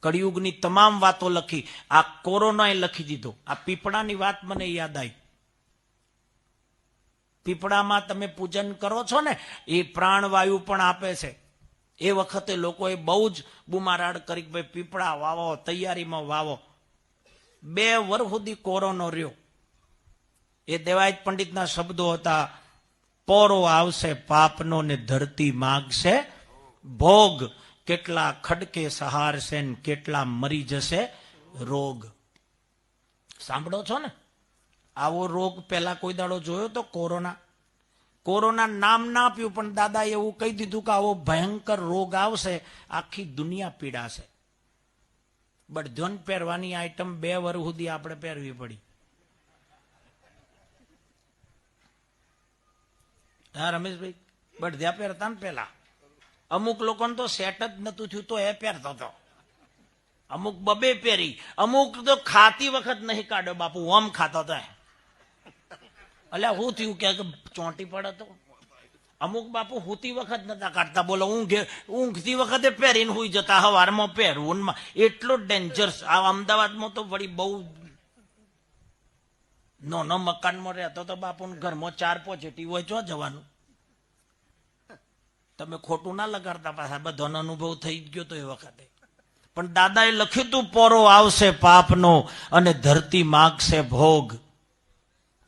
કળિયુગની તમામ વાતો લખી, આ કોરોનાએ લખી દીધો. આ પીપળાની વાત મને યાદ આવી. પીપળામાં તમે પૂજન કરો છો ને, એ પ્રાણવાયુ પણ આપે છે. એ વખતે લોકોએ બહુ જ બુમારાડ કરી કે ભાઈ પીપળા વાવો, તૈયારીમાં વાવો. બે વર્ષ સુધી કોરોનો રહ્યો. એ દેવાયત પંડિતના શબ્દો હતા, પોરો આવશે, પાપનો ને ધરતી માગશે, ભોગ કેટલા ખડકે સહારશે ને કેટલા મરી જશે રોગ. સાંભળો છો ને? આવો રોગ પેલા કોઈ દાડો જોયો તો કોરોના. કોરોના નામ ના આપ્યું, પણ દાદા એવું કહી દીધું કે આવો ભયંકર રોગ આવશે, આખી દુનિયા પીડાશે. બળધન પહેરવાની આઈટમ બે વર્ષ સુધી આપણે પહેરવી પડી. હા, રમેશભાઈ બળધ્યા પહેરતા ને પેલા અમુક લોકોને તો સેટ જ નતું થયું, તો એ પહેરતો હતો. અમુક બબે પહેરી, અમુક તો ખાતી વખત નહીં કાઢો બાપુ, ઓમ ખાતો હતો અલ્યા હું થયું કે ચોંટી પડે તો? અમુક બાપુ હુતી વખત નતા કાઢતા, બોલો ઊંઘે, ઊંઘતી વખતે પહેરીને હુઈ જતા, હવારમાં પહેરવું એટલો ડેન્જર આ અમદાવાદમાં તો વળી બહુ નાનો મકાનમાં રહેતો તો બાપુ ઘરમાં ચાર પોઝિટિવ હોય, ચો જવાનું? તમે ખોટું ના લગાડતા પાછા બધાનો અનુભવ થઈ ગયો તો એ વખતે. પણ દાદાએ લખ્યું તું, પોરો આવશે પાપનો અને ધરતી માગશે ભોગ.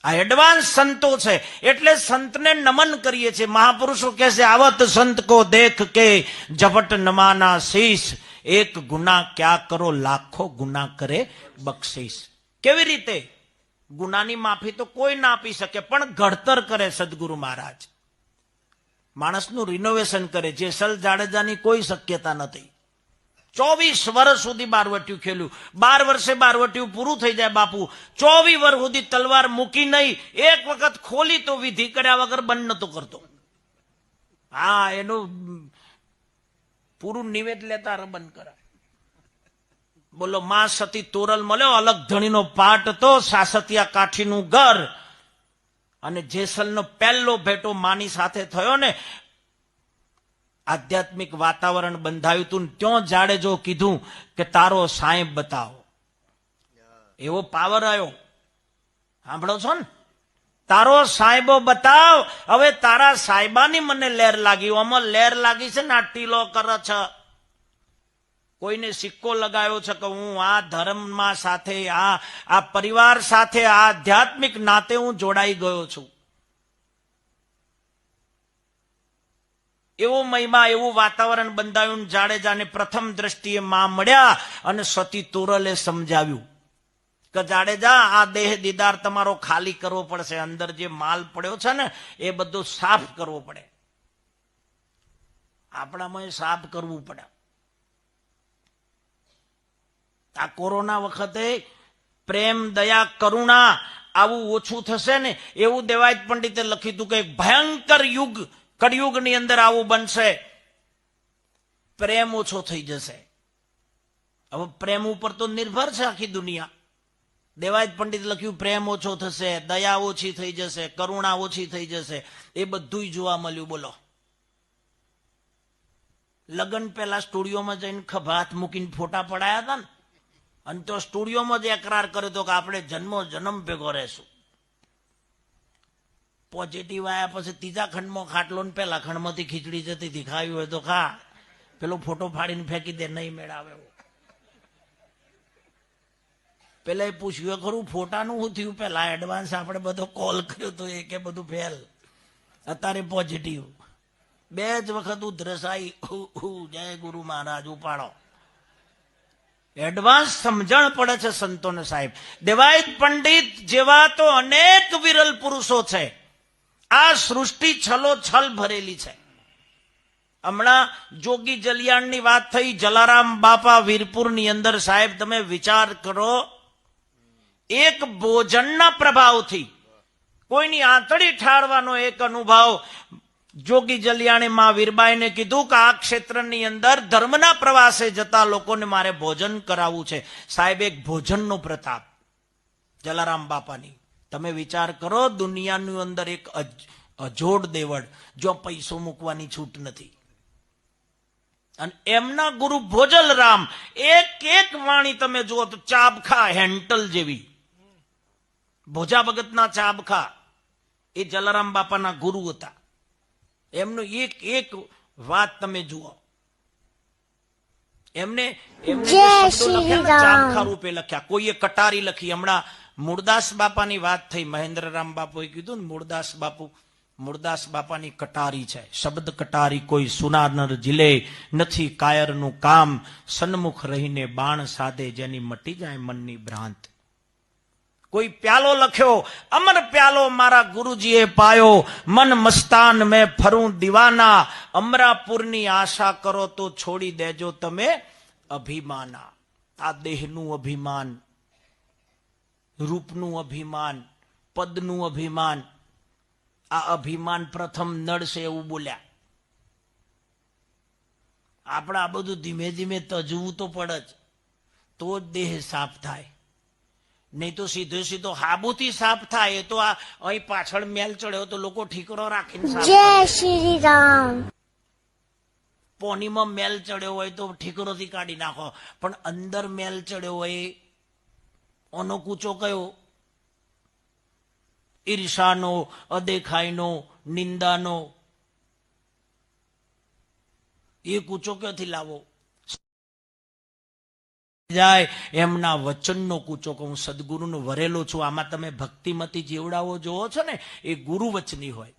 આ એડવાન્સ સંતો છે, એટલે સંતને નમન કરીએ છીએ. મહાપુરુષો કહે છે, આવત સંત કો દેખ કે જપટ નમાના શીશ. એક ગુના ક્યાં કરો, લાખો ગુના કરે બક્ષીસ. કેવી રીતે? ગુનાની માફી તો કોઈ ના આપી શકે, પણ ઘડતર કરે સદગુરુ મહારાજ. માણસનું રિનોવેશન કરે જેસલ જાડેજાની કોઈ શક્યતા નથી. ચોવીસ વર્ષ સુધી બારવટિયું ખેલ્યું. બાર વર્ષે બારવટિયું પૂરું થઈ જાય બાપુ. ચોવીસ વર્ષ સુધી તલવાર મૂકી નહીં. એક વખત ખોલી તો વિધિ કર્યા વગર બંધ નતો કરતો. હા, એનું પૂરું નિવેદ લેતા રબન કરાય. બોલો, માં સતી તોરલ મળ્યો, અલગ ધણીનો પાટ તો સાસતિયા કાઠીનું ઘર. અને જેસલનો પહેલો ભેટો માની સાથે થયો ને, આધ્યાત્મિક વાતાવરણ બંધાયું હતું ત્યાં જાડેજો કીધું કે તારો સાહેબ બતાવો. એવો પાવર આવ્યો સાંભળો છો ને? તારો સાહેબો બતાવ. હવે તારા સાહેબાની મને લેર લાગી. આમાં લેર લાગી છે ને, આ ટીલો કરે છે. કોઈને સિક્કો લગાવ્યો છે કે હું આ ધર્મમાં સાથે, આ આ પરિવાર સાથે, આ આધ્યાત્મિક નાતે હું જોડાઈ ગયો છું. એવો મહિમા, એવું વાતાવરણ બંધાયું જાડેજાને પ્રથમ દ્રષ્ટિએ માં મળ્યા અને સતી તોરલે સમજાવ્યું કે જાડેજા આ દેહ દીદાર તમારો ખાલી કરવો પડશે. અંદર જે માલ પડ્યો છે ને, એ બધો સાફ કરવો પડે. આપણામાં સાફ કરવું પડે. આ કોરોના વખતે પ્રેમ, દયા, કરુણા આવું ઓછું થશે ને એવું દેવાયત પંડિતે લખ્યું હતું કે ભયંકર યુગ, કળિયુગની અંદર આવું બનશે. પ્રેમ ઓછો થઈ જશે. હવે પ્રેમ ઉપર તો નિર્ભર છે આખી દુનિયા. દેવાયત પંડિત લખ્યું, પ્રેમ ઓછો થશે, દયા ઓછી થઈ જશે, કરુણા ઓછી થઈ જશે. એ બધું જોવા મળ્યું, બોલો. લગ્ન પહેલા સ્ટુડિયોમાં જઈને ખભાત મૂકીને ફોટા પડાયા હતા ને? અને તો સ્ટુડિયોમાં જ એકરાર કર્યો હતો કે આપણે જન્મો જન્મ ભેગો રહેશું. પોઝિટિવ આવ્યા પછી ત્રીજા ખંડમાં ખાટલો ને પેલા ખંડમાંથી ખીચડી જતી હતી. હોય તો ખા. પેલો ફોટો ફાડીને ફેંકી દે, નહીં મેળાવે પેલા એ પૂછ્યું ખરું, ફોટાનું શું થયું? પેલા એડવાન્સ આપણે બધો કોલ કર્યો તો એ કે બધું ફેલ અત્યારે પોઝિટિવ બે જ વખત ઉધરસાઈ. જય ગુરુ મહારાજ, ઉપાડો. એડવાન્સ સમજણ પડે છે સંતોને સાહેબ. દેવાયત પંડિત જેવા તો અનેક વિરલ પુરુષો છે. આ સૃષ્ટિ છલો છલ ભરેલી છે. હમણાં જોગી જલિયાણની વાત થઈ, જલારામ બાપા વીરપુરની અંદર સાહેબ તમે વિચાર કરો, એક ભોજનના પ્રભાવથી કોઈની આંતળી ઠારવાનો એક અનુભવ જોગી જલિયાણે માં વીરબાઈને કીધું કે આ ક્ષેત્રની અંદર ધર્મના પ્રવાસે જતા લોકોને મારે ભોજન કરાવવું છે. સાહેબ, એક ભોજનનો પ્રતાપ. જલારામ બાપાની. તમે વિચાર કરો, દુનિયાની અંદર એક અજ- અજોડ દેવળ જો પૈસો મૂકવાની છૂટ નથી. અને એમના ગુરુ ભોજલરામ, એક એક વાણી તમે જુઓ તો ચાબખા હેન્ટલ જેવી. ભોજા ભગતના ચાબખા. એ જલારામ બાપાના ગુરુ હતા. એમનું એક એક વાત તમે જુઓ. એમને એમને. ચાબખા રૂપે લખ્યા. કોઈએ કટારી લખી. હમણાં મૂળદાસ બાપાની વાત થઈ. મહેન્દ્રરામ બાપુએ કીધું ને મૂળદાસ બાપુ મૂળદાસ બાપાની કટારી છે. શબ્દ કટારી કોઈ સુનાનર જીલે નથી. કાયરનું કામ સન્મુખ રહીને બાણ સાધે. જેની મટી જાય મનની ભ્રાંત. કોઈ પ્યાલો લખ્યો, અમર પ્યાલો મારા ગુરુજીએ પાયો, મન મસ્તાન મેં ફરું દીવાના. અમરાપુરની આશા કરો તો છોડી દેજો તમે અભિમાના. આ દેહનું અભિમાન, રૂપનું અભિમાન, પદનું અભિમાન, આ અભિમાન પ્રથમ નડશે એવું બોલ્યા. આપણે આ બધું ધીમે ધીમે તજવું તો પડે જ, તો જ દેહ સાફ થાય. નહીં તો સીધો સીધો હાબુથી સાફ થાય. તો આ અહીં પાછળ મેલ ચડ્યો તો લોકો ઠીકરો રાખીને જય શ્રી રામ પોનીમાં મેલ ચડ્યો હોય તો ઠીકરોથી કાઢી નાખો. પણ અંદર મેલ ચડ્યો હોય ઓનો કૂચો કયો? ઈર્ષાનો અદેખાઈનો નિંદાનો. એ કૂચો ક્યાંથી લાવો? જાય, એમના વચનનો કૂચો કે હું સદગુરુનો વરેલો છું, આમાં તમે ભક્તિમતી જીવડાઓ જોવો છો ને, એ ગુરુ વચની હોય.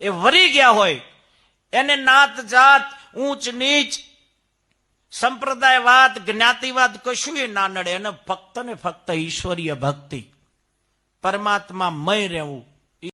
એ વરી ગયા હોય. એને નાત જાત, ઊંચ નીચ સંપ્રદાયવાદ જ્ઞાતિવાદ કશું એ ના નડે. એને ફક્ત ને ફક્ત ઈશ્વરીય ભક્તિ. પરમાત્મા મય રહેવું.